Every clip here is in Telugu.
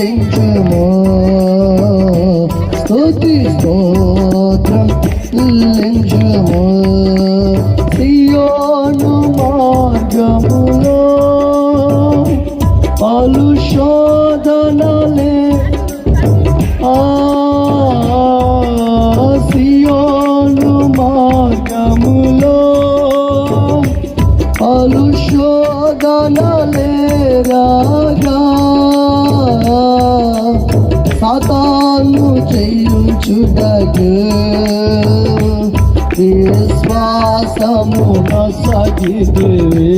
చెల్లించుము స్తుతి స్తోత్రం చెల్లించుము సియోను మార్గములో పలు శోధనలే పాతాలు చేయుచుటకు విశ్వాసము నసగిదివే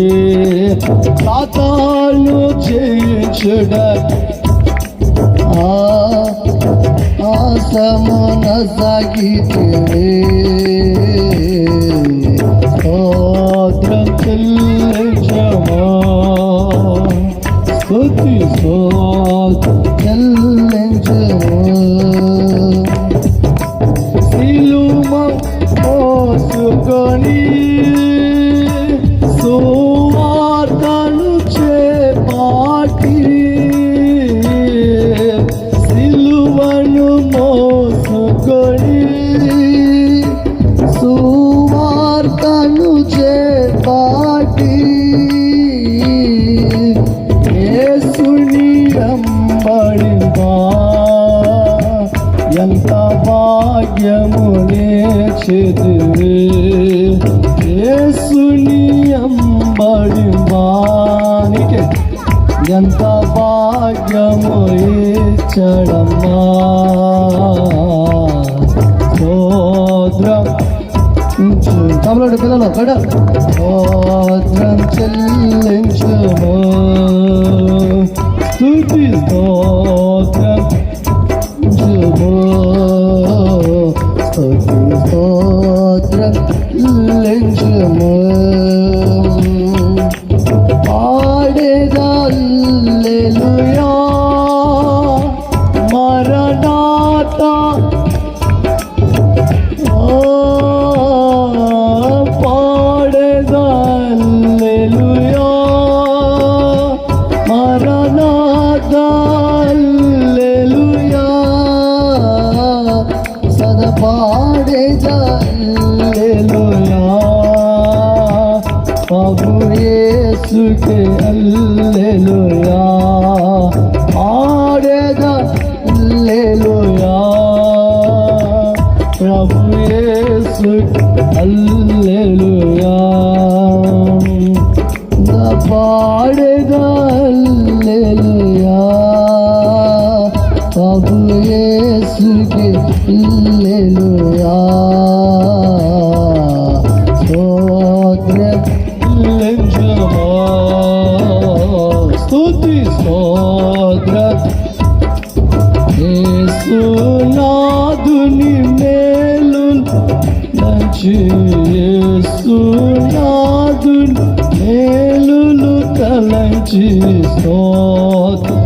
పాతాలు చేయుచుడగు ఆసము సాగితివే సిలుమ మోసుకొని యేసుని అంబడివా ఎంత భాగ్యము నేర్చిదివే యేసుని అంబడి వానికి ఎంత భాగ్యము ఇచ్చడమ్మా? స్తోత్రం తమలోడు పిల్లలు కడ స్తోత్రం చెల్లించుము. స్తోత్రం చెల్లించుము పాడేదల్లెలుయా पाड़े जाए लोया পাড়ে যায় প্রভু সুখে पाड़े পাড়ে যায় লোয়া প্রভু সুখ লোয়া না পাড়ে যায় লোয়া প্রভু అల్లెలుయా స్తోత్రం చెల్లించుమా స్తుతి స్తోత్రం యేసునాథుని మేలు మంచి యేసునాథుని మేలులు తలంచి స్తోత్రం.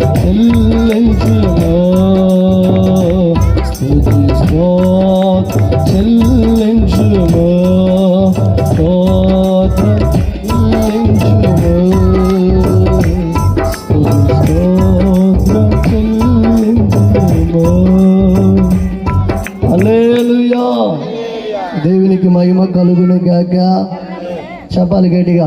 దేవునికి మహిమ కలుగును గాక. చెప్పాలి గట్టిగా